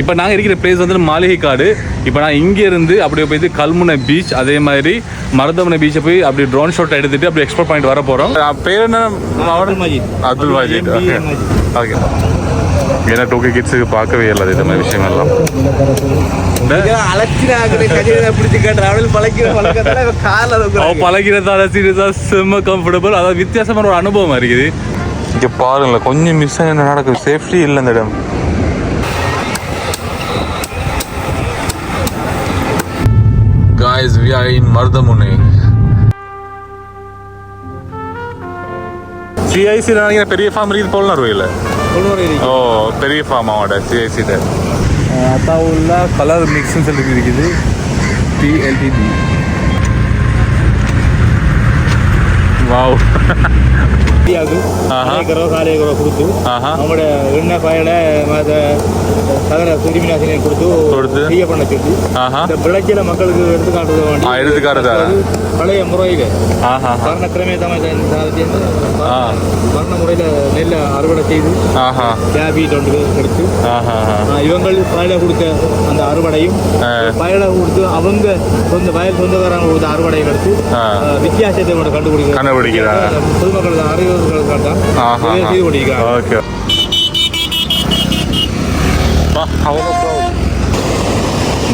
இப்போ நாங்கள் இருக்கிற பிளேஸ் வந்து மாளிகை காடு இப்போ நான் இங்கே இருந்து அப்படியே போயிட்டு கல்முனை பீச் அதே மாதிரி மருதமனை பீச்சை போய் அப்படி ட்ரோன் ஷாட் எடுத்துட்டு அப்படியே எக்ஸ்ப்ளோர் பாயிண்ட் வர போகிறோம் பேர் என்ன? அப்துல் மஜீத். ஓகே. ஏன்னா டூ கிட்ஸுக்கு பார்க்கவே இல்லாது இந்த மாதிரி அவன் பழகிறதால சீரியஸாக செம்ம கம்ஃபர்டபுள் அதாவது வித்தியாசமான ஒரு அனுபவம் இருக்குது. இங்கே பாருங்களேன் கொஞ்சம் மிஸ் என்ன நடக்குது? சேஃப்டி இல்லை இந்த இடம். Guys, we are in Maruthamunai CIC நினைக்கிறேன் பெரிய ஃபார்ம் இருக்குது போல ரோயில் ஓ பெரிய ஃபார்ம் அவனோட சிஐசிட்ட அத்தாவுள்ள கலர் மிக்ஸ்னு சொல்லி இருக்குது. டிஎல்டிடி வாவ் ஆஹா. ஏக்கரோ கால் ஏக்கரோ கொடுத்து ஆஹா. அவங்களோட எண்ணெய் பயல மற்ற சகல கிருமி நாசினியை கொடுத்து கொடுத்து. செய்ய பண்ண சொல்லி இந்த விளைச்சல மக்களுக்கு எடுத்து காட்டுறது வேண்டி எடுத்து காட்டுறதா? பழைய முறையில். ஆஹா. வர்ண கிரமே தமிழ் சாதிச்சு ஆ. வர்ண முறையில் நெல்லை அறுவடை செய்து கேபி தொண்டு எடுத்து இவங்கள் பயல கொடுத்த அந்த அறுவடையும். பயல கொடுத்து அவங்க சொந்த வயல் சொந்தக்காரங்க கொடுத்த அறுவடையை எடுத்து வித்தியாசத்தை கூட கண்டுபிடிக்க கண்டுபிடிக்கிறா. பொதுமக்களுக்கு அறிவுறுத்தலுக்காக தான் ஆஹா. இதை செய்து கொண்டிருக்கிறாங்க ஓகே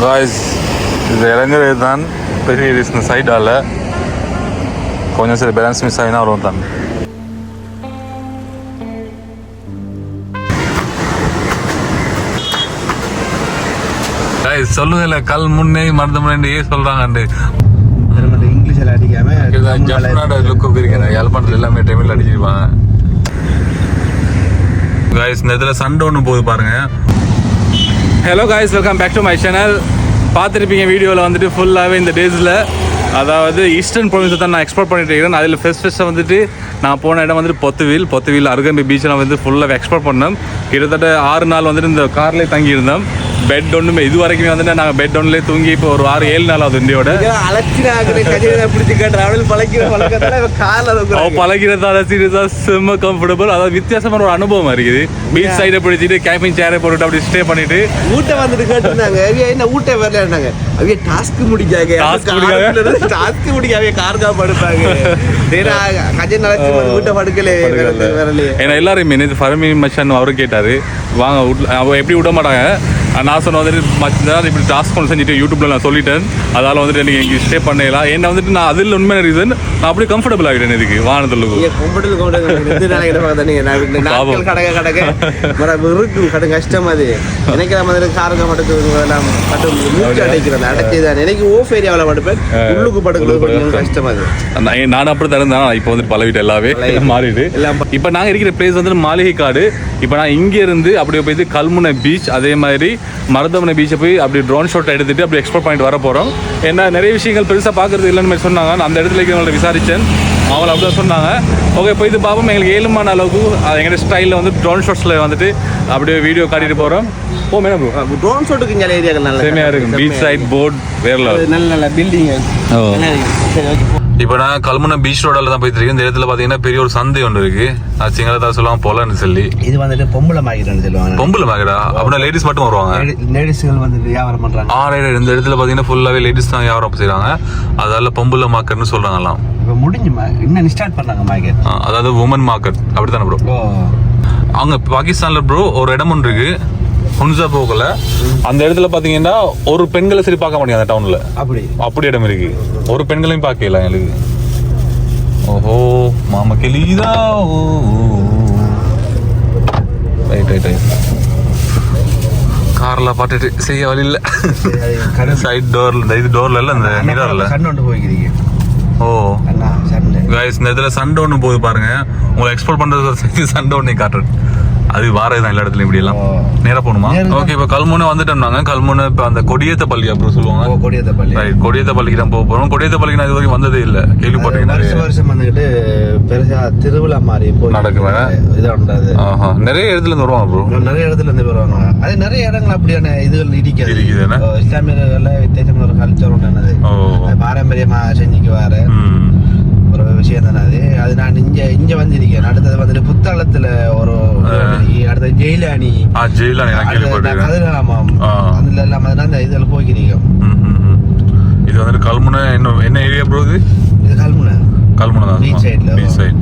காய்ஸ் இது இறங்குறது தான் பெரிய ரிஸ்க் சைடால் கொஞ்சம் சரி பேலன்ஸ் மிஸ் ஆகினா வரும் தான். சொல்லுதில்ல கல் முன்னே மருந்து முன்னே சொல்றாங்க இங்கிலீஷில் அடிக்காம ஜப்னாட லுக் இருக்கிறேன் யாழ்ப்பாணத்தில் எல்லாமே டைமில் அடிச்சிருப்பாங்க. காய்ஸ் இந்த இதில் சண்டை ஒன்று போகுது பாருங்க. Hello guys welcome back to my channel பார்த்துருப்பீங்க வீடியோவில் வந்துட்டு ஃபுல்லாகவே இந்த டேஸில் அதாவது ஈஸ்டர்ன் ப்ரொவின்ஸை தான் நான் எக்ஸ்ப்ளோர் பண்ணிட்டு இருக்கிறேன். அதில் ஃபஸ்ட் ஃபர்ஸ்ட்டாக வந்துட்டு நான் போன இடம் வந்துட்டு பொத்துவில். பொத்துவில் அருகம்பி பீச்சில் வந்து ஃபுல்லாக எக்ஸ்ப்ளோர் பண்ணோம் கிட்டத்தட்ட ஆறு நாள் வந்துட்டு இந்த கார்லேயே தங்கியிருந்தோம் பெட் ஒன்றுமே இது வரைக்குமே வந்துட்டு நாங்கள் பெட் ஒன்றுலேயே தூங்கி இப்போ ஒரு ஆறு ஏழு நாள் ஆகுது இந்தியோட. பழகிறதால சீரியஸா செம்ம கம்ஃபர்டபுள் அதாவது வித்தியாசமான ஒரு அனுபவம் இருக்குது. பீச் சைடை பிடிச்சிட்டு கேம்பிங் சேரை போட்டுட்டு அப்படி ஸ்டே பண்ணிட்டு. ஊட்ட வந்துட்டு கேட்டிருந்தாங்க. என்ன ஊட்ட வரலன்னாங்க அவிய டாஸ்க் முடிக்காங்க? டாஸ்க் முடிக்க அவிய கார்கா படுப்பாங்க. சரி கஜன் அழைச்சி வந்து ஊட்ட படுக்கலே. ஏன்னா எல்லாருமே நேற்று ஃபர்மி மச்சான் அவரு கேட்டாரு. வாங்க எப்படி விட மாட்டாங்க? நான் சொன்ன வந்துட்டு மச்சான் இப்படி டாஸ்க் ஒன்று செஞ்சுட்டு யூடியூப்ல நான் சொல்லிட்டேன். அதால வந்துட்டு நீங்கள் இங்கே ஸ்டே பண்ணலாம். ஏன்னா வந்துட்டு நான் அதில் உண்மையான ரீசன் நான் அப்படி கம்ஃபர்டபுள் ஆகிட்டேன் இதுக்கு கடும் கஷ்டம் அது. எனக்கு மாதிரி காரங்க அடைக்கிறது அடைச்சதுதான் எனக்கு ஓஃப் ஏரியாவில் படுப்பேன் உள்ளுக்கு படுக்கிறது கஷ்டம் அது. நான் அப்படி இருந்தேன். இப்போ வந்துட்டு பழகிட்டு எல்லாமே பழகிட்டு. மாறிடு இப்போ நாங்கள் இருக்கிற பிளேஸ் வந்து மாளிகை காடு இப்போ நான் இங்கே இருந்து அப்படியே போயிட்டு கல்முனை பீச் அதே மாதிரி மருதமனை பீச்சை போய் அப்படி ட்ரோன் ஷாட் எடுத்துட்டு அப்படி எக்ஸ்ப்ளோர் பாயிண்ட் வர போகிறோம் ஏன்னா நிறைய விஷயங்கள் பெருசாக பார்க்குறது இல்லைன்னு மாதிரி சொன்னாங்க. நான் அந்த இடத்துல இருக்கிறவங்களை விசாரித்தேன் அவங்கள அப்படி தான் சொன்னாங்க. ஓகே இப்போ இது பார்ப்போம். எங்களுக்கு ஏழுமான அளவுக்கு அது எங்களோட ஸ்டைலில் வந்து ட்ரோன் ஷாட்ஸில் வந்துட்டு அப்படியே வீடியோ காட்டிட்டு போகிறோம் ஓ மேடம். ப்ரோ ட்ரோன் ஷோட்டுக்கு இங்கே ஏரியாக்கள் நல்ல செமையாக இருக்கும் பீச் சைட் போர்ட் வேற level. நல்ல நல்ல பில்டிங் ஓ. சரி ஓகே இப்போ நான் கல்முனை பீச் ரோடில் தான் போயிட்டு இருக்கேன். இந்த இடத்துல பார்த்தீங்கன்னா பெரிய ஒரு சந்தை ஒன்று இருக்கு. அது சிங்களத்தா சொல்லுவாங்க பொலன்னு சொல்லி. இது வந்துட்டு பொம்பளை மார்க்கெட்னு சொல்லுவாங்க. பொம்பளை அப்படின்னா லேடிஸ் மட்டும் வருவாங்க. லேடிஸ்கள் வந்துட்டு வியாபாரம் ஏழு இந்த இடத்துல பார்த்தீங்கன்னா ஃபுல்லாகவே லேடிஸ் தான் வியாபாரம் செய்கிறாங்க அதால பொம்பளை மார்க்கெட்னு சொல்கிறாங்களாம் இப்போ முடிஞ்சு இன்னும் ஸ்டார்ட் பண்ணாங்க மார்க்கெட் அதாவது உமன் மார்க்கெட் அப்படி தானே ப்ரோ ஓ. அங்கே பாகிஸ்தானில் ப்ரோ ஒரு இடம் ஒன்று இருக்கு. ஹுன்சா போகல. அந்த இடத்துல பார்த்தீங்கன்னா ஒரு பெண்களை சரி பார்க்க முடியாது அந்த டவுனில் அப்படி. அப்படி இடம் இருக்கு. ஒரு பெண்களையும் பார்க்கல எங்களுக்கு ஓஹோ மாமா கிளிதா ஓ ரைட் ரைட் ரைட் கார்ல பாட்டுட்டு செய்ய வழி இல்ல. சைட் டோர்ல இது டோர்ல இல்ல இந்த மிரர்ல ஒன்று போய்க்கிறீங்க ஓ. கைஸ் இந்த இடத்துல சண்டை ஒன்று போகுது பாருங்க. உங்களை எக்ஸ்போர்ட் பண்றது சண்டை ஒன்று காட்டுறேன் அது வாரது தான் எல்லா இடத்துலயும் இப்படி எல்லாம். நேரா போகணுமா. ஓகே இப்போ கல்முனை வந்துட்டோம்னாங்க. கல்முனை இப்போ அந்த கொடியேத்த பள்ளி அப்புறம் சொல்லுவாங்க. கொடியத்த பள்ளி. ரைட் கொடியேத்த பள்ளிக்கு தான் போக போறோம். கொடியேத்த பள்ளிக்கு நான் இது வரைக்கும் வந்ததே இல்லை. கேள்விப்பட்டிருக்கேன் வருஷம். வருஷம் வந்துட்டு பெருசா திருவிழா மாதிரி போய் நடக்குமா? இது உண்டாது ஆஹா நிறைய இடத்துல இருந்து வருவாங்க ப்ரோ நிறைய இடத்துல இருந்து வருவாங்க. அது நிறைய இடங்கள் அப்படியான இதுகள் இடிக்காது இஸ்லாமியர்கள்ல வித்தியாசமான ஒரு கல்ச்சர் உண்டானது. பாரம்பரியமா செஞ்சுக்கு வர ஒரு விஷயம் தானே அது? அது நான் இங்க இங்க வந்திருக்கேன். அடுத்தது வந்துட்டு புத்தளத்துல ஒரு அடுத்தது ஜெயிலானி கதிராமம் அதுல எல்லாம் அந்த இதுல போய்க்கிறீங்க. இது வந்துட்டு கல்முனை என்ன என்ன ஏரியா ப்ரோ இது? இது கல்முனை. கல்முனை தான். பீச் சைடுல பீச் சைடு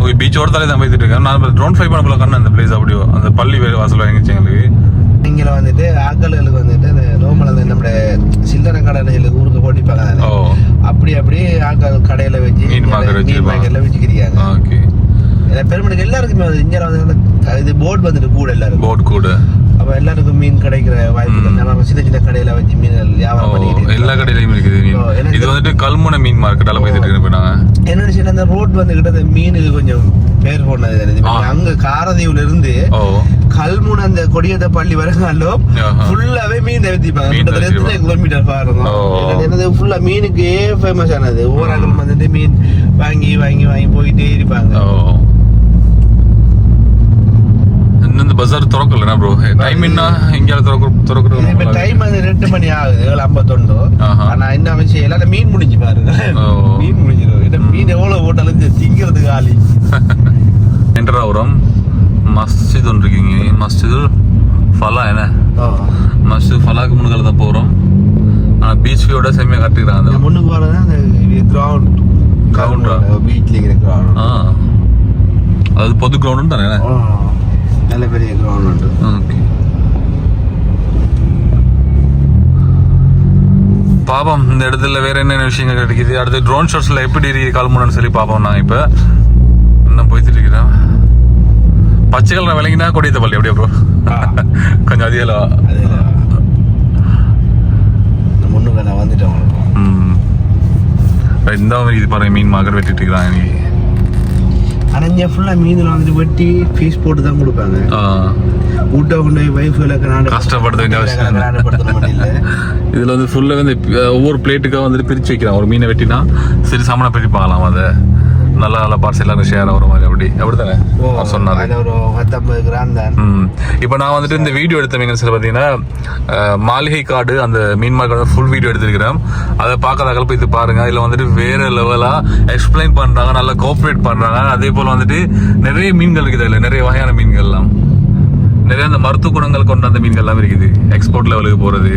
ஓகே பீச் ஓரத்தாலே தான் போயிட்டு இருக்கேன். நான் ட்ரோன் ஃப்ளை பண்ணக்குள்ள கண்ணு அந்த பிளேஸ் அப்படியோ அந்த பள்ளி வாசல் வாங்கிச்சு எங்களுக்கு இங்கே வந்துட்டு ஆட்களுக்கு வந்துட்டு அந்த ரோமில் வந்து நம்மளுடைய சில்லறை கடையில் ஊருக்கு போட்டிப்பாங்க அப்படி அப்படி ஆட்கள் கடையில் வச்சு மீன். மார்க்கெட்டில் வச்சுக்கிறாங்க பெருமனுக்கு எல்லாருக்குமே இங்கே வந்து இது போட் வந்துட்டு கூட எல்லாருக்கும். போட் கூட. அப்போ எல்லாருக்கும் மீன் கிடைக்கிற வாய்ப்பு நம்ம சின்ன சின்ன கடையில் வச்சு ஓ வியாபாரம் பண்ணிக்கிட்டு எல்லா கடையிலயும் இருக்குது மீன். இது வந்துட்டு கல்முனை மீன் மார்க்கெட்டால போயிட்டு நாங்க என்ன விஷயம் அந்த ரோட் வந்துகிட்ட மீனுக்கு கொஞ்சம் பேர் போனது. அங்க காரதீவுல இருந்து கல்முனை அந்த கொடியத்த பள்ளி வரங்காலும். ஃபுல்லாவே மீன் வித்திப்பாங்க மீன் கிட்டத்தட்ட எத்தனை. கிலோமீட்டர் பாருங்க. என்னது- என்னது ஃபுல்லா மீனுக்கு ஃபேமஸ் ஆனது. ஒவ்வொரு ஆளும் வந்துட்டு மீன் வாங்கி வாங்கி வாங்கி போயிட்டே இருப்பாங்க. இந்த பஜார் திறக்கலண்ணா ப்ரோ டைம் என்ன இங்கே திறக்க இப்ப டைம் வந்து ரெண்டு மணி ஆகுது ஏழு ஐம்பத்தொண்டு. ஆனா என்ன விஷயம் எல்லாரும் மீன் முடிஞ்சு பாருங்க ஓ. மீன் முடிஞ்சிடும் மீன் எவ்வளவு போட்டாலும் சரி, திங்கிறதுக்கு ஆளி என்ட்ராபுரம் மஸ்ஜித் ஒன்று இருக்கீங்க. மஸ்ஜிது ஃபலா என்ன? மஸ்ஜித் ஃபலாக்கு முன்னுக்கால தான் போகிறோம் ஆனால் பீச் வியூட செம்மையாக கட்டிக்கிறாங்க முன்னுக்கு போறது அந்த கிரவுண்ட் ஆ? பீச்ல இருக்கிற கிரவுண்ட் ஆ. அது பொது கிரவுண்டு தானே நல்ல பெரிய உண்டு ஓகே பாப்போம் இந்த இடத்துல வேற என்னென்ன விஷயங்கள் கிடைக்குது அடுத்து ட்ரோன் ஷாட்ஸ்ல எப்படி கால்முன்னு சொல்லி பார்ப்போம் நான் இப்போ இன்னும் போயிட்டு இருக்கிறேன் பச்சை கலர் விளங்கினா கொடியத்த பள்ளி அப்படியே ப்ரோ. கொஞ்சம் அதிகம் முன்னுக்கு நான் வந்துட்டேன் இந்த இது பாருங்க மீன் மார்க்கெட் வெட்டிட்டு இருக்கிறாங்க இன்னைக்கு ஆனா இங்க ஃபுல்லா மீன்ல வந்துட்டு வெட்டி ஃபீஸ் போட்டு தான் கொடுப்பாங்க. வீட்டை கொண்டு போய் வைஃப்களுக்கு நாடு கஷ்டப்படுத்த வேண்டிய அவசியம் இதுல வந்து ஃபுல்லாக வந்து ஒவ்வொரு பிளேட்டுக்காக வந்துட்டு பிரிச்சு வைக்கிறான் ஒரு மீனை வெட்டினா சரி சாமனை பிரிப்பாங்களாம் அதை. நல்ல நல்ல பார்ட்ஸ் எல்லாரும் ஷேர் ஆகிற மாதிரி அப்படி. அப்படித்தானே? ஓ அவர் சொன்னாரு. ஒரு பத்தொன்பது கிராம் தான். இப்போ நான் வந்துட்டு இந்த வீடியோ எடுத்த மீன் சில பார்த்தீங்கன்னா மாளிகை காடு அந்த மீன் மார்க்கெட் ஃபுல் வீடியோ எடுத்திருக்கிறேன். அதை பார்க்காத போய் இது பாருங்க. அதில் வந்துட்டு வேற லெவலாக எக்ஸ்பிளைன் பண்ணுறாங்க நல்லா கோஆப்ரேட் பண்ணுறாங்க அதே போல் வந்துட்டு நிறைய மீன்கள் இருக்குது அதில். நிறைய வகையான மீன்கள்லாம். நிறைய அந்த மருத்துவ குணங்கள் கொண்ட அந்த மீன்கள்லாம் இருக்குது. எக்ஸ்போர்ட் லெவலுக்கு போகிறது.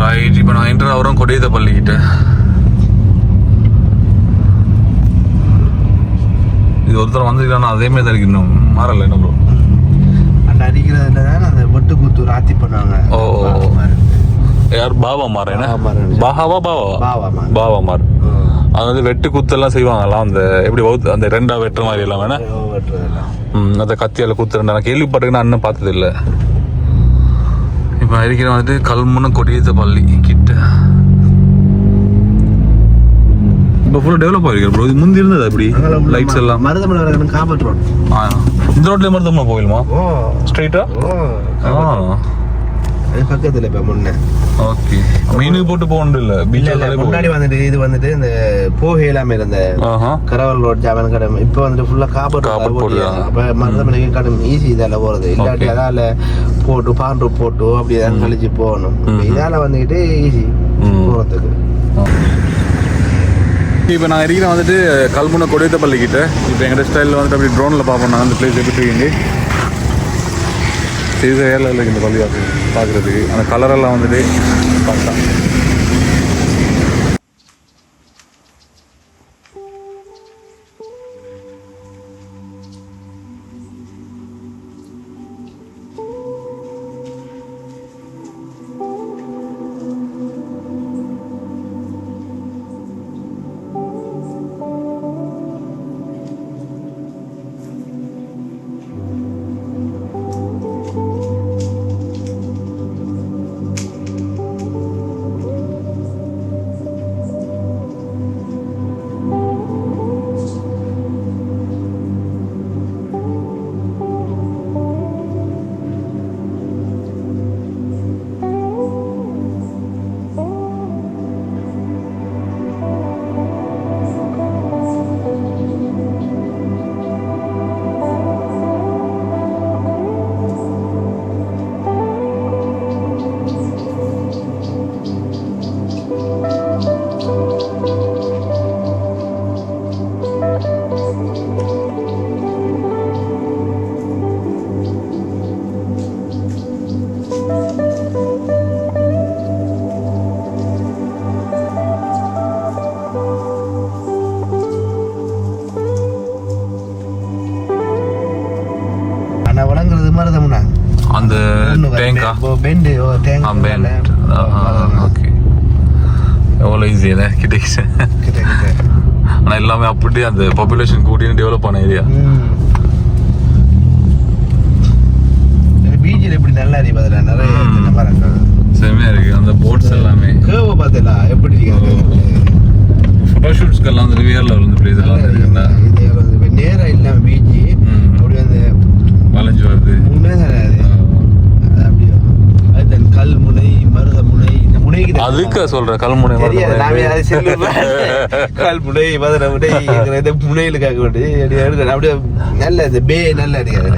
ரைட் இப்போ நான் என்ட்ரு ஆகிறோம் கொடியத பள்ளிக்கிட்ட இது ஒருத்தர் வந்துருக்கானா அதே மாதிரி தான் இன்னும் மாறல என்ன ப்ரோ அந்த அடிக்கிறதுல தான் அந்த வெட்டு குத்து ராத்தி பண்ணுவாங்க. ஓ. யார்? பாபா மாற என்ன? பாபா மாறு. பாவாவா பாவா? மார் ஓ. அது வந்து வெட்டு குத்தெல்லாம் செய்வாங்கலாம் அந்த எப்படி அந்த ரெண்டா வெட்டுற மாதிரி எல்லாம் வேணா. ம் அந்த கத்தியால குத்து ரெண்டா. நான் கேள்விப்பட்டிருக்கேன் இன்னும் பார்த்தது இல்லை இப்போ இருக்கிற வந்துட்டு கல்முனை கொடியத்த பள்ளி கிட்ட. இப்போ ஃபுல்லாக டெவலப் ஆகிருக்கு ப்ரோ இது முந்தி இருந்தது அப்படி லைட்ஸ் எல்லாம்? மருதமலை காப்பாற்று ரோட் ஆ. இந்த ரோட்ல மருத்துவமனை போயிடுமா ஓ. ஸ்ட்ரைட்டா ஓ பக்கத்துல இப்ப முன்ன. ஓகே மீனுக்கு போட்டு போகணும் இல்லை இல்ல முன்னாடி வந்துட்டு இது வந்துட்டு இந்த போகை இல்லாம இருந்த கரவல் ரோட் ஜாமன் கடை இப்ப வந்துட்டு ஃபுல்லா போடுறாங்க. அப்ப மருதமலைக்கு கடும் ஈஸி இதால போறது. இல்லாட்டி. அதால போட்டு பாண்டு போட்டு அப்படி தான் கழிச்சு போகணும். இதால வந்துட்டு ஈஸி. போறதுக்கு. இப்போ நான் இருக்கிற வந்துட்டு கல்முனை கொடியத்த பள்ளிக்கிட்ட இப்போ எங்கள் ஸ்டைலில் வந்துட்டு அப்படி ட்ரோனில் பார்ப்போம். நான் அந்த பிளேஸ் எப்படி இருக்கீங்க சிறிது ஏரில் இல்லை இந்த பள்ளி பார்க்குறதுக்கு. அந்த கலரெல்லாம் வந்துட்டு பார்த்தா ஆம்பேன் ஓகே எவ்வளோ ஈஸி என்ன? கிட்ட கிட்ட ஆனால் எல்லாமே அப்படியே அந்த பாப்புலேஷன் கூட்டின்னு டெவலப் ஆன ஏரியா பீச்சில் எப்படி நல்லா இருக்கு பதில நிறைய மரங்கள் செம்மையா இருக்கு. அந்த போட்ஸ் எல்லாமே. கேவ பார்த்தல எப்படி இருக்கு? ஃபோட்டோ ஷூட்ஸ்க்கெல்லாம் வந்து வேற லெவல் இந்த பிளேஸ் எல்லாம் வந்து நேரம் இல்லாம பீச். அப்படி வந்து வளைஞ்சு வருது. உண்மையே கிடையாது அது அப்படியே அது தன் கல் முனை மருத முனை இந்த முனைக்கு தான் அதுக்கு சொல்ற அது செல்லுல கால் முனை மதுரை முனை முனையிலுக்காக வேண்டி அப்படியே நல்ல இந்த பே நல்லா இருக்காது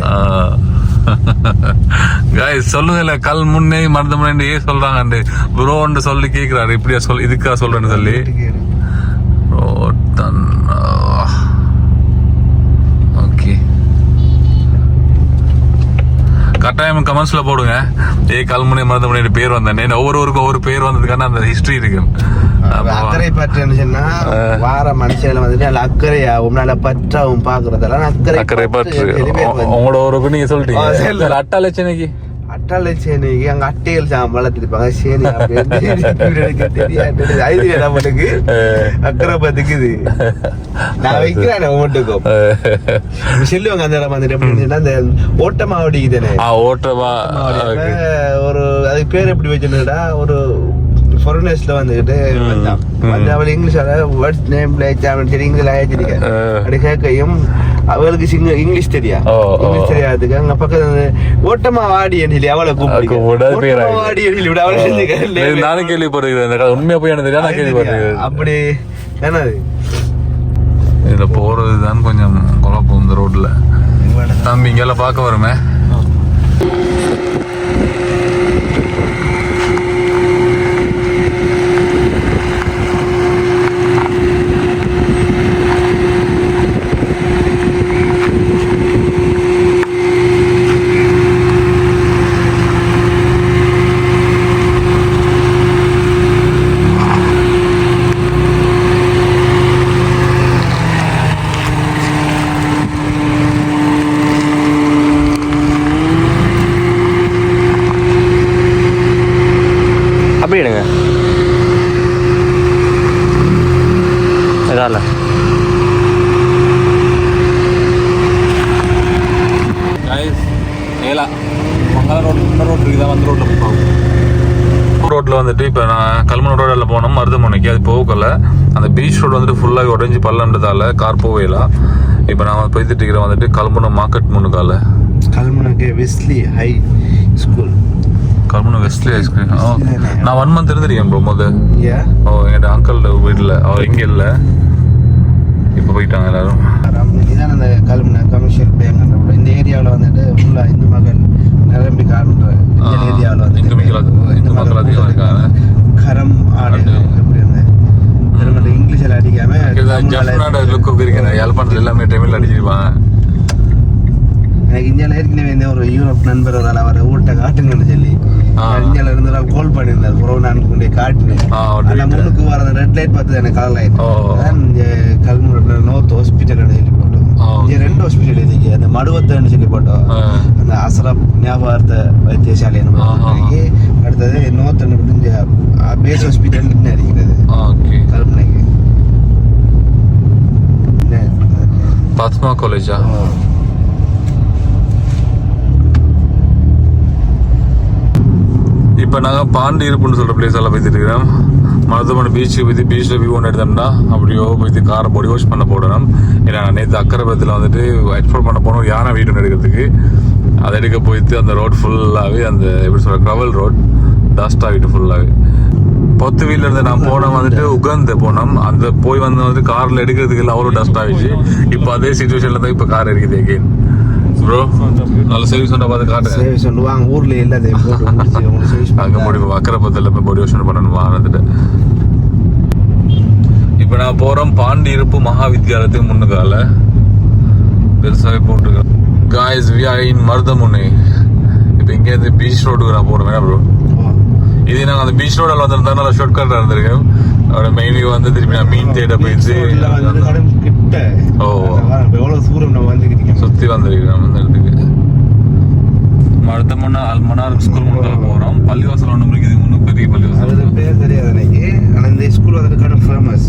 காய்ஸ் சொல்லுங்கல்ல கல் முன்னே மருந்த முன்னே ஏன் சொல்றாங்க ப்ரோன்னு சொல்லி கேக்குறாரு இப்படியா சொல் இதுக்கா சொல்றேன்னு சொல்லி. ரோட்டன் ஓகே கட்டாயம் கமெண்ட்ஸ்ல போடுங்க. ஏ கல்முனை மருதமுனை பேர் வந்தேன். ஒவ்வொருவருக்கும் ஒவ்வொரு பேர் வந்ததுக்கான அந்த ஹிஸ்டரி இருக்கு. அக்கறை பற்றுன்னு சொன்னா வார மனுஷங்களை வந்துட்டு நல்ல அக்கறையாகவும் நல்ல பற்றாவும் பாக்குறதெல்லாம் அக்கறை அக்கறை பற்று உங்களோட ஒரு நீங்க. சொல்லிட்டீங்க. அட்டால அட்டாளை சேனைக்கு அங்க சாம்பல் வளர்த்துருப்பாங்க சேனை எனக்கு தெரியாது ஐடியா நம்மளுக்கு அக்கறை பத்துக்குது நான் வைக்கிறேன் ஒவ்வொன்றுக்கும் செல்லுவாங்க அந்த இடம் வந்துட்டு எப்படின்னு அந்த ஓட்டமாவடிக்கு தானே ஓட்டமா ஒரு அதுக்கு பேர் எப்படி வச்சுருந்தா ஒரு ஃபாரினர்ஸ்ல வந்துகிட்டு வந்தான். வந்து அவள் இங்கிலீஷால வேர்ட்ஸ் நேம் பிளேச்சாமன் சரி இங்கிலீஷ் ஆயிடுச்சிருக்க ஆ. அப்படி கேட்கையும் அவளுக்கு சிங்க இங்கிலீஷ் தெரியா. இங்கிலீஷ் தெரியாதுக்கு அங்க பக்கத்துல ஓட்டமா வாடி சொல்லி அவளை கூப்பிடுங்க. கூப்பிட பேர் ஓட்டமா வாடி சொல்லி விட அவளை நானும் கேள்விப்பட்டிருக்கிறேன். உண்மையா போய் எனக்கு நான் கேள்விப்பட்டிருக்கிறேன். அப்படி என்னது இதுல தான் கொஞ்சம் குழப்பம் இந்த ரோட்ல தம்பி இங்கெல்லாம் பார்க்க வருமே அப்படி எடுங்க இதால ஏலா மங்கள ரோட் இந்த ரோட் இருக்குதா அந்த ரோட்ல போகும் ரோட்ல வந்துட்டு இப்போ நான் கல்மன் ரோடில் போனோம் மருதமுனைக்கு. அது போகல. அந்த பீச் ரோடு வந்துட்டு ஃபுல்லாக உடஞ்சி பள்ளன்றதால கார் போவேலாம் இப்போ நான் போயிட்டு இருக்கிற வந்துட்டு கல்முனை மார்க்கெட் முன்னுக்கால. கல்முனைக்கு Wesley high school Kalmunai Westley ice cream நான் ஒன் மந்த் இருந்திருக்கேன் ப்ரோ முத. ஓ எங்கள் அங்கிள் வீட்டில் அவர் இங்கே இல்லை. இப்போ போயிட்டாங்க எல்லாரும். இதான் அந்த கல்முனை கமர்ஷியல் பேங்க் இந்த ஏரியாவில் வந்துட்டு ஃபுல்லாக இந்து மக்கள் நிரம்பி மக்கள் அதிகமாக இருக்காங்க. கரம் ஆடு. எப்படி இருந்து? திரும்ப இங்கிலீஷில் அடிக்காம ஜஃப்னாட லுக்கு இருக்கேன் யாழ்ப்பாணத்தில் எல்லாமே தமிழ் அடிச்சிருப்பாங்க எனக்கு இந்தியாவில் ஏற்கனவே இந்த ஒரு யூரோப் நண்பர் ஒரு அவர் ஊட்ட காட்டுங்கன்னு சொல்லி. இந்தியாவில் இருந்து ஒரு கால் பண்ணியிருந்தார் ப்ரோ நான் கொண்டு காட்டினேன் அந்த. முன்னுக்கு வர ரெட் லைட் பார்த்து எனக்கு கலர் ஆயிடுச்சு கல்முனை நோர்த் ஹாஸ்பிட்டல் சொல்லி ஹாஸ்பிட்டல் இருக்கு அந்த மடுவத்தன்னு சொல்லி போட்டோம் ஆ. அந்த அசரப் ஞாபகார்த்த வைத்தியசாலை ஆ. அடுத்தது நோர்த் முடிஞ்ச பேஸ் ஹாஸ்பிட்டல் இருக்கிறது என்ன? பத்மா காலேஜா. இப்போ நாங்கள் பாண்டி இருப்புன்னு சொல்கிற பிளேஸ் எல்லாம் போயிட்டு இருக்கிறோம் மருத்துவமனை பீச்சுக்கு போய் பீச்சில் வியூ ஒன்று எடுத்தோம்னா அப்படியோ போயிட்டு காரை பொடி வாஷ் பண்ண போடணும். ஏன்னா நேற்று அக்கரபத்தில் வந்துட்டு எக்ஸ்ப்ளோர் பண்ண போனோம் யானை வீடு ஒன்று எடுக்கிறதுக்கு. அதை எடுக்க போயிட்டு அந்த ரோட் ஃபுல்லாகவே அந்த எப்படி சொல்கிற க்ரவல் ரோட் டஸ்ட் ஆகிட்டு ஃபுல்லாகவே பொத்துவில இருந்து நான் போனோம் வந்துட்டு உகந்து போனோம். அந்த போய் வந்து வந்து காரில் எடுக்கிறதுக்கு எல்லாம் அவ்வளோ டஸ்ட் ஆகிடுச்சு இப்போ அதே சுச்சுவேஷனில் தான் இப்போ கார் எடுக்குது எகெயின் ப்ரோ நல்ல சர்வீஸ் ஒன்றை பார்த்து காட்டுங்க. சரி சொல்லுவாங்க ஊர்ல எல்லாத்தையும் போட்டு முடிச்சு உங்களுக்கு service அங்கே பண்ணா. முடி அக்கரைப்பத்தில் போய் பொடி வாஷன் பண்ணணும்? வாங்கிட்டு இப்போ நான் போகிறோம் பாண்டி இருப்பு மகா வித்யாலயத்துக்கு முன்னுக்கால. பெருசாகவே போட்டுருக்கேன் guys we are in Maruthamunai. இப்போ இங்கேருந்து பீச் ரோடுக்கு நான் போகிறேன் ப்ரோ. இதே நாங்கள் அந்த பீச் ரோடில் வந்திருந்தா நல்லா ஷார்ட் கட்டாக இருந்திருக்கேன். அவரோட மெயினுக்கு வந்து திருப்பி நான் மீன் தேட போயிடுச்சு கிட்ட ஓ. எவ்வளவு தூரம் நம்ம வந்துக்கிட்டீங்க சுற்றி வந்திருக்கிறேன் அந்த இடத்துக்கு. மருதமன அல்மனார் ஸ்கூல் முன்னால போகிறோம் பள்ளிவாசல் ஒன்று இருக்குது இன்னும் பெரிய அது பள்ளிவாசல் பேர் தெரியாது எனக்கு. ஆனால் இந்த ஸ்கூல் கடும் ஃபேமஸ்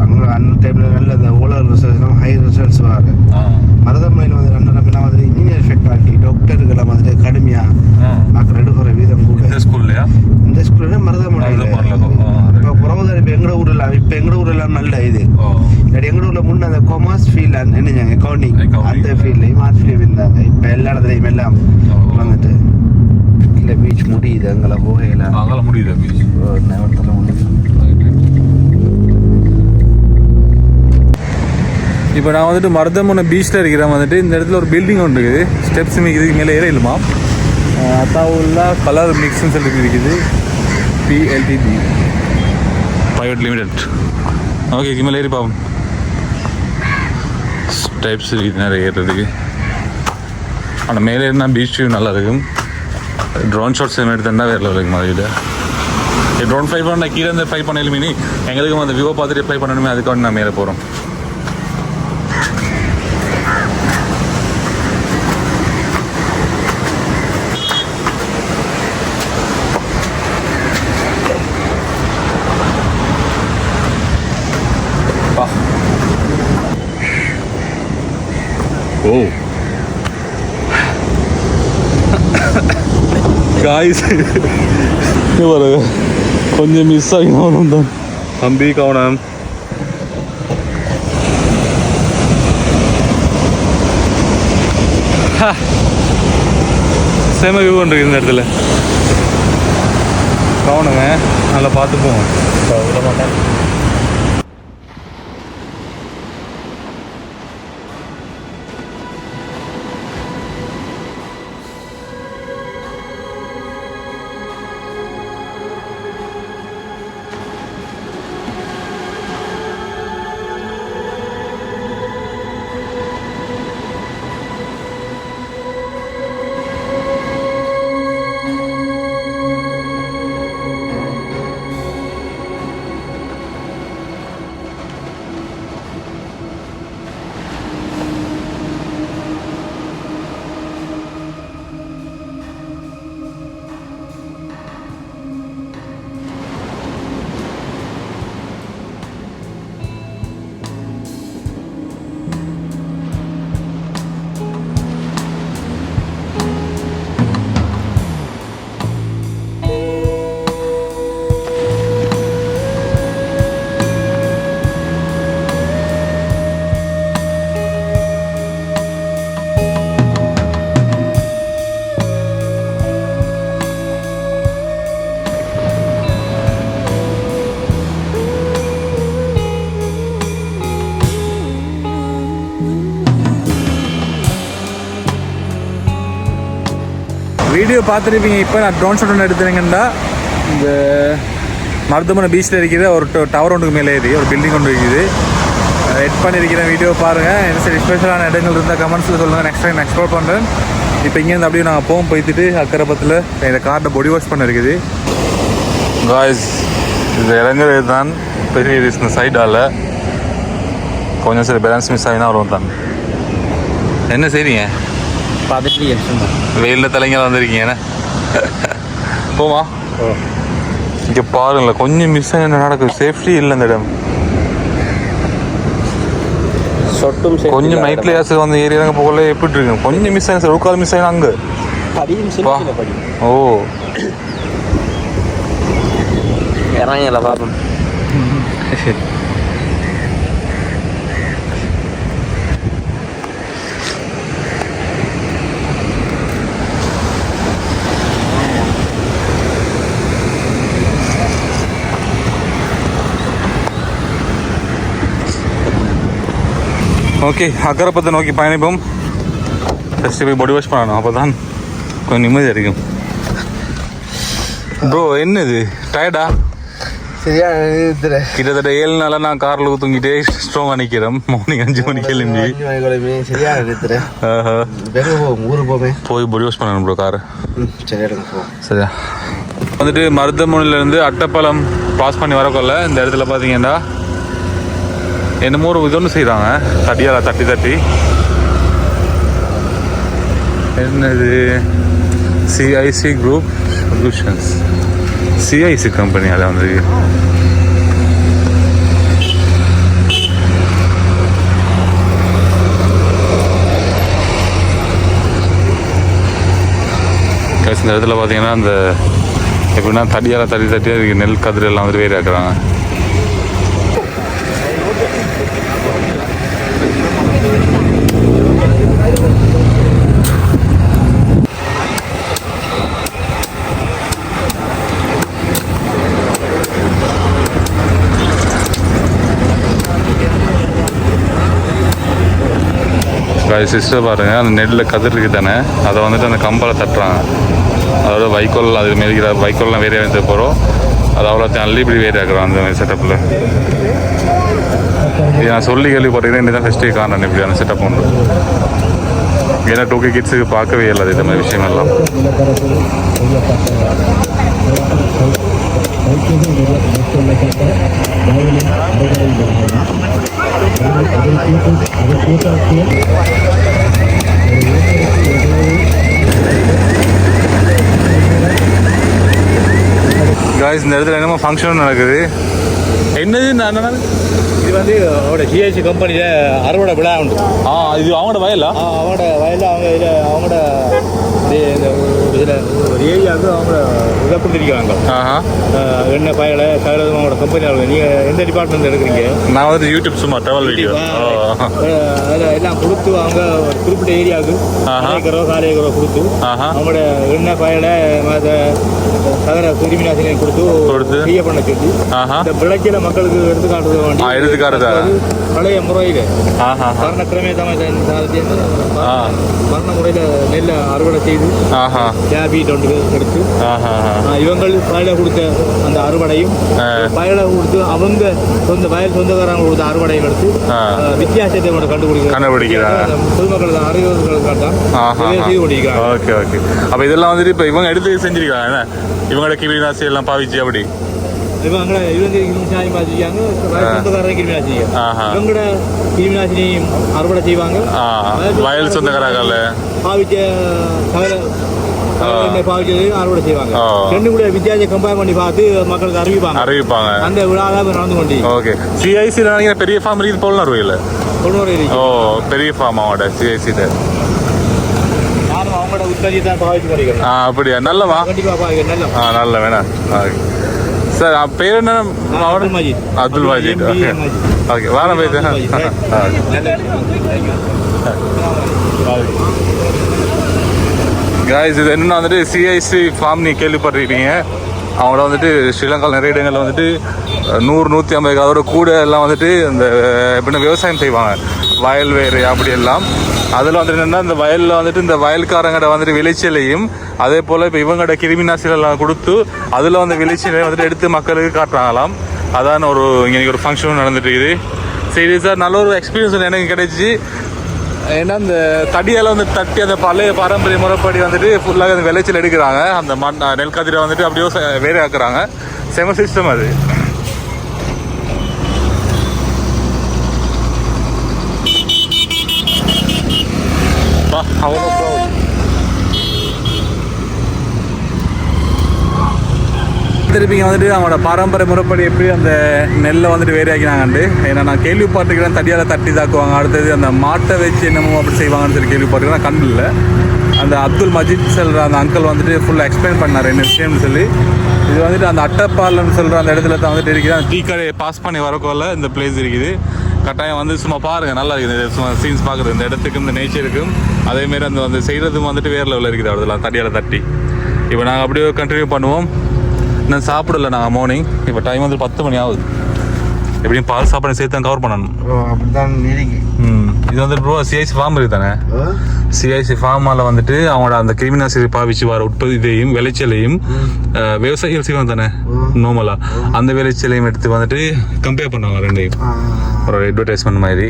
அங்கே அந்த டைமில் நல்ல அந்த ஓலர் ரிசல்ட்ஸ்லாம் ஹை ரிசல்ட்ஸ் வராது ஆ. மருதமலையில் வந்து நம்பினா வந்து இன்ஜினியர் ஃபேக்கல்ட்டி டாக்டருக்கெல்லாம் வந்து கடுமையாக ஆ அப்புறம் எடுக்கிற வீதம் கூட இந்த ஸ்கூல்லையா இந்த ஸ்கூலில் மருதமலையில் மருதமலையில, ஆ, right. இப்போ புறவுதர் இப்போ எங்கட ஊரில் இப்போ எங்கட ஊரெல்லாம் நல்ல இது. இல்லாட்டி எங்கட ஊரில் முன்ன அந்த கொமர்ஸ் ஃபீல்ட் என்னஞ்சாங்க அக்கௌண்டிங். அந்த ஃபீல்ட்லையும் ஆர்ட் ஃபீல்ட் இருந்தாங்க. இப்போ எல்லா இடத்துலையும் எல்லாம். வந்துட்டு இல்லை பீச் முடியுது. அங்கே போகையில். அதெல்லாம் முடியுது பீச் நேரத்தில் முடியுது. இப்போ நான் வந்துட்டு மருதமுனை பீச்சில் இருக்கிறேன். வந்துட்டு இந்த இடத்துல ஒரு பில்டிங் ஒன்று இருக்குது. ஸ்டெப்ஸ் மிக்குது மேலே ஏறிலுமா அத்தாவுள்ள கலர் மிக்ஸ்னு சொல்லிட்டு இருக்குது. பிஎல்டிபி ப்ரைவேட் லிமிடெட் ஓகே இது மேலே ஏறி பார்ப்போம் ஸ்டெப்ஸ் இருக்குது நிறைய ஏறுறதுக்கு ஆனால் மேலே ஏறினா பீச் வியூ நல்லா இருக்கும். ட்ரோன் ஷாட்ஸ் எடுத்தா வேறு லெவலுக்கு மாதிரி ட்ரோன் ஃப்ளை பண்ண கீழே இருந்து ஃப்ளை பண்ணலுமே எங்களுக்கும் அந்த வியூவை பார்த்துட்டு ஃப்ளை பண்ணணுமே அதுக்காக நான் மேலே போகிறோம் காய்ஸ் பாருங்க கொஞ்சம் மிஸ் ஆகினாலும் தான் தம்பி கவனம் ஹா. செம வியூ இருக்கு இந்த இடத்துல கவனங்க நல்லா பார்த்து வீடியோ பார்த்துருப்பீங்க. இப்போ நான் ட்ரோன் ஷாட் ஒன்று எடுத்துருங்கண்டா இந்த மருதமனை பீச்சில் இருக்கிற ஒரு டவர் ஒன்றுக்கு மேலே ஏறி ஒரு பில்டிங் ஒன்று இருக்குது. எட் பண்ணியிருக்கிற வீடியோ பாருங்கள் என்ன சரி ஸ்பெஷலான இடங்கள் இருந்தால் கமெண்ட்ஸில் சொல்லுங்கள் நெக்ஸ்ட் டைம் எக்ஸ்ப்ளோர் பண்ணுறேன் இப்போ இங்கேருந்து அப்படியே நாங்கள் போகும் போய்த்துட்டு அக்கரப்பத்தில். இந்த கார்டை பொடி வாஷ் பண்ண இருக்குது காய்ஸ் இது இறங்குறது தான் பெரிய இந்த சைடால் கொஞ்சம் சரி பேலன்ஸ் மிஸ் ஆகினா வரும் தான். என்ன செய்றீங்க? பார்த்துட்டு எடுத்துருந்தேன் வெயிலில் தலைங்க வந்திருக்கீங்க என்ன? போமா இங்கே பாருங்களேன் கொஞ்சம் மிஸ் என்ன நடக்குது? சேஃப்டி இல்லை இந்த இடம். சொட்டும் கொஞ்சம் நைட்ல யாச்சும் வந்து ஏரியாங்க போகல எப்படி இருக்கு? கொஞ்சம் மிஸ் ஆயிடுச்சு ஒரு கால் மிஸ் ஆயினா அங்கே. ஓ. இறங்கல பாப்போம். ஓகே அக்கரப்பத்தை நோக்கி பயணிப்போம் ஃபஸ்ட்டு போய் பாடி வாஷ் பண்ணணும் அப்போ தான் கொஞ்சம் நிம்மதியாக இருக்கும் ப்ரோ என்னது டயர்டா சரியா கிட்டத்தட்ட ஏழு நாளாக நான் காரில் தூங்கிட்டே ஸ்ட்ராங்காக நிற்கிறேன் மார்னிங் அஞ்சு மணிக்கு கிளம்பி சரியா போய் பாடி வாஷ் பண்ணணும் ப்ரோ கார் சரியா வந்துட்டு மருதமுனிலேருந்து அட்டப்பாலம் பாஸ் பண்ணி வரக்குள்ள இந்த இடத்துல பார்த்தீங்கன்னா என்னமோ ஒரு இது ஒன்று செய்கிறாங்க தட்டியால் தட்டி தட்டி. என்னது? CIC group solutions CIC company அதில் வந்து? இந்த இடத்துல பார்த்தீங்கன்னா அந்த எப்படின்னா தடியால் தட்டி தட்டி அதுக்கு நெல் கதிரெல்லாம் வந்து வேறு ஆக்குறாங்க சிஸ்டர் பாருங்க அந்த நெல்லில் கதிர் இருக்கு தானே. அதை வந்துட்டு அந்த கம்பளை தட்டுறாங்க. அதோட வைக்கோல் அது மாரி வைக்கோல்லாம் வேறையாக வந்து போகிறோம் அது அவ்வளோத்தையும் அள்ளி இப்படி வேறு ஆக்குறோம் அந்த மாதிரி செட்டப்பில் இது நான் சொல்லி கேள்விப்பட்டிருக்கேன் இன்னும் தான் ஃபஸ்ட்டே காரணம் இப்படி அந்த செட்டப் உண்டு ஏன்னா டூ கே கிட்ஸுக்கு பார்க்கவே இல்லாது இந்த மாதிரி விஷயமெல்லாம் காய்ஸ் இந்த இடத்துல என்னமோ ஃபங்க்ஷன் நடக்குது. என்னது நான் இது வந்து அவரோட ஜிஎஸ்சி கம்பெனியில் அறுவடை விழா உண்டு. ஆ இது அவங்களோட வயலா? அவங்களோட வயலில் அவங்க இதில் அவங்களோட இதில் ஒரு ஏரியாவுக்கு அவங்க இதை பண்ணிருக்காங்க ஆஹா. எண்ணெய் பயலை சகல அவங்களோட கம்பெனி அவங்க நீங்கள் எந்த டிபார்ட்மெண்ட் எடுக்கிறீங்க நான் வந்து யூடியூப் சும்மா ட்ராவல் வீடியோ அதில் எல்லாம் கொடுத்து அவங்க ஒரு குறிப்பிட்ட ஏரியாவுக்கு ஆஹா. ஏக்கரோ கால் ஏக்கரோ கொடுத்து அவங்களோட எண்ணெய் பயலை சகல கிருமி நாசினி கொடுத்து கொடுத்து. செய்ய பண்ண சொல்லி இந்த விளைச்சலை மக்களுக்கு எடுத்து காட்டுறது வேண்டி எடுத்து காட்டுறதா? பழைய முறையில். தமிழ் ஆ. மரண முறையில் நெல்லை அறுவடை செய்து தொண்டு எடுத்து இவங்கள் வயலை கொடுத்த அந்த அறுவடையும் ஆ. வயலை கொடுத்து அவங்க சொந்த வயல் சொந்தக்காரங்க கொடுத்த அறுவடையும் எடுத்து வித்தியாசத்தை மட்டும் கண்டுபிடிக்க கண்டுபிடிக்கிறாங்க. பொதுமக்கள் அறிவுகளுக்காக தான் செய்து கொண்டிருக்கிறாங்க. Okay okay. அப்போ இதெல்லாம் வந்துட்டு இப்போ இவங்க எடுத்து செஞ்சிருக்காங்க இவங்களோட கிவி நாசி எல்லாம் பாவிச்சு அப்படி? சொந்தக்காரங்க ஆஹா. இவங்களோட கிருமிநாசினியும் அறுவடை செய்வாங்க வயல் சொந்தக்காரங்கல்ல பாவிச்ச சகல பாவிச்சது அறுவடை செய்வாங்க. ரெண்டு கூட வித்தியாசம் கம்பேர் பண்ணி பார்த்து மக்களுக்கு அறிவிப்பாங்க அறிவிப்பாங்க அந்த விழா தான் நடந்து கொண்டு ஓகே சிஐசி பெரிய ஃபார்ம் இருக்குது இருக்கு ஓ பெரிய ஃபார்ம் அவங்களோட சிஐசியில் நானும் அவங்களோட உற்பத்தியை தான் பாவிச்சு கொண்டிருக்கிறேன் ஆ அப்படியா நல்லவா கண்டிப்பா பாவிக்க நல்ல ஆ நல்ல வேணாம் ஓகே சார் பேர் என்ன அவனோட அப்துல் மஜீத். ஓகே. ஓகே வார. நல்ல காய்ஸ் இது என்னன்னா வந்துட்டு சிஐசி ஃபார்ம் நீ கேள்விப்பட்டிருப்பீங்க அவங்கள வந்துட்டு ஸ்ரீலங்காவில் நிறைய இடங்களில் வந்துட்டு நூறு நூற்றி ஐம்பது அதோட கூட எல்லாம் வந்துட்டு இந்த எப்படின்னா விவசாயம் செய்வாங்க. வயல் வேறு அப்படி எல்லாம். அதில் வந்துட்டு என்னென்னா இந்த வயலில் வந்துட்டு இந்த வயல்காரங்கிட்ட வந்துட்டு விளைச்சலையும் அதே போல் இப்போ இவங்கட கிருமி நாசினெல்லாம் கொடுத்து அதில் வந்து விளைச்சலை வந்துட்டு எடுத்து மக்களுக்கு காட்டுறாங்களாம். அதான் ஒரு இங்கே ஒரு ஃபங்க்ஷன் நடந்துட்டு இருக்குது சரி சார் நல்ல ஒரு எக்ஸ்பீரியன்ஸ் எனக்கு கிடைச்சி. ஏன்னா இந்த தடியால் வந்து தட்டி அந்த பழைய பாரம்பரிய முறைப்படி வந்துட்டு ஃபுல்லாக அந்த விளைச்சல் எடுக்கிறாங்க. அந்த மண் நெல் கதிரை வந்துட்டு அப்படியே வேறு வேற ஆக்குறாங்க செம சிஸ்டம் அது. அவ்வளோ proud. திருப்பிங்க வந்துட்டு அவங்களோட பாரம்பரிய முறைப்படி எப்படி அந்த நெல்லை வந்துட்டு வேறு ஏன்னா நான் கேள்விப்பட்டிருக்கிறேன் தடியால் தட்டி தாக்குவாங்க. அடுத்தது அந்த மாட்டை வச்சு என்னமோ அப்படி செய்வாங்கன்னு சொல்லி கேள்விப்பட்டிருக்கிறேன். கண்டு இல்லை அந்த அப்துல் மஜீத் சொல்கிற அந்த அங்கிள் வந்துட்டு ஃபுல்லாக எக்ஸ்பிளைன் பண்ணார் என்ன விஷயம்னு சொல்லி. இது வந்துட்டு அந்த அட்டப்பாலம்னு சொல்கிற அந்த இடத்துல தான் வந்துட்டு இருக்குது. அந்த டீ கடையை பாஸ் பண்ணி வரக்கோல இந்த பிளேஸ் இருக்குது. கட்டாயம் வந்து சும்மா பாருங்கள் நல்லா இருக்குது. சும்மா சீன்ஸ் பார்க்குறது. இந்த இடத்துக்கும் இந்த நேச்சருக்கும் அதேமாரி அந்த வந்து செய்கிறதும் வந்துட்டு வேறு லெவலில் இருக்குது. அவ்வளோதான் தடியால் தட்டி. இப்போ நாங்கள் அப்படியே கண்டினியூ பண்ணுவோம். நான் சாப்பிடல நாங்கள் மார்னிங் இப்போ டைம் வந்து பத்து மணி ஆகுது. எப்படியும் பால் சாப்பாடு சேர்த்து தான் கவர் பண்ணணும். ஓ அப்படித்தான் இருக்கு ம். இது வந்து ப்ரோ சிஐசி ஃபார்ம் இருக்கு தானே? சிஐசி ஃபார்மால வந்துட்டு அவங்களோட அந்த கிருமிநாசினி பாவிச்சு வர உற்பத்தியையும் விளைச்சலையும் விவசாயிகள் செய்வாங்க தானே? நோமலா அந்த விளைச்சலையும் எடுத்து வந்துட்டு கம்பேர் பண்ணுவாங்க ரெண்டையும். ஒரு அட்வர்டைஸ்மெண்ட் மாதிரி.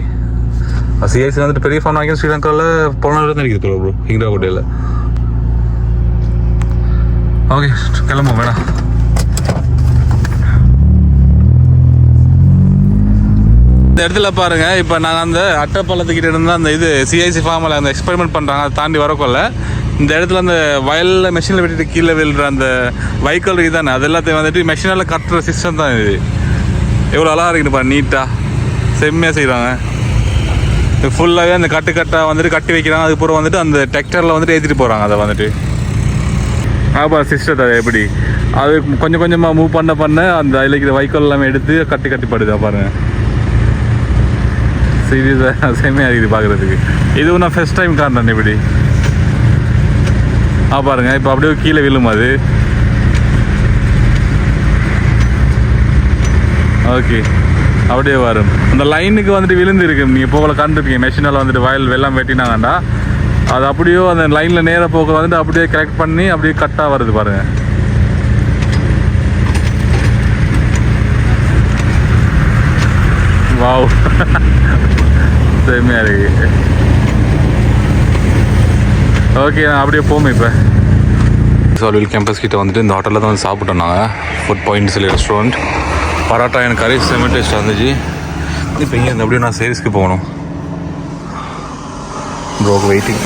சிஐசி வந்துட்டு பெரிய ஃபார்ம் வாங்கி ஸ்ரீலங்காவில் பொண்ணு தான் இருக்குது ப்ரோ இங்கிரா கோட்டையில். ஓகே கிளம்புவோம் வேணாம். இந்த இடத்துல பாருங்க இப்போ நாங்கள் அந்த அட்டைப்பள்ளத்துக்கிட்ட இருந்து அந்த இது சிஐசி ஃபார்மில் அந்த எக்ஸ்பெரிமெண்ட் பண்ணுறாங்க அதை தாண்டி வரக்குள்ள இந்த இடத்துல அந்த வயலில் மெஷினில் விட்டுட்டு கீழே விழுற அந்த வைக்கல் தானே அது எல்லாத்தையும் வந்துட்டு மெஷினால் கட்டுற சிஸ்டம் தான் இது. எவ்வளோ அழகாக இருக்குதுப்பா பாரு நீட்டாக செம்மையாக செய்கிறாங்க இது ஃபுல்லாகவே அந்த கட்டு கட்டாக வந்துட்டு கட்டி வைக்கிறாங்க. அதுக்கப்புறம் வந்துட்டு அந்த டெக்டரில் வந்துட்டு ஏற்றிட்டு போகிறாங்க அதை வந்துட்டு. ஆபா சிஸ்டத்தை அது எப்படி? அது கொஞ்சம் கொஞ்சமாக மூவ் பண்ண பண்ண அந்த அதில் வைக்கோல் எல்லாமே எடுத்து கட்டி கட்டி படுதா பாருங்கள் சீரியஸாக செம்மையாக இருக்குது பார்க்குறதுக்கு. இதுவும் நான் ஃபஸ்ட் டைம் காண்டேன் இப்படி. ஆ பாருங்க. இப்போ அப்படியே கீழே விழும் அது. ஓகே அப்படியே வரும். அந்த லைனுக்கு வந்துட்டு விழுந்து இருக்கு நீங்கள் போகல கண்டுருக்கீங்க மெஷினால் வந்துட்டு வயல் வெள்ளம் வெட்டினாங்கண்டா அது அப்படியோ அந்த லைனில் நேராக போக வந்துட்டு அப்படியே கரெக்ட் பண்ணி அப்படியே கட்டாக வருது பாருங்க. வாவ் செம்மையாக இருக்கு. ஓகே நான் அப்படியே போமே இப்போ. சால்வில் கேம்பஸ் கிட்ட வந்துட்டு இந்த ஹோட்டலில் தான் வந்து சாப்பிட்டோம் நாங்கள் ஃபுட் பாயிண்ட் சொல்லி ரெஸ்டாரண்ட் பரோட்டா எனக்கு கறி செம்ம டேஸ்ட்டாக இருந்துச்சு. இப்போ இங்கே இருந்து அப்படியே நான் சேல்ஸ்க்கு போகணும். Broek waiting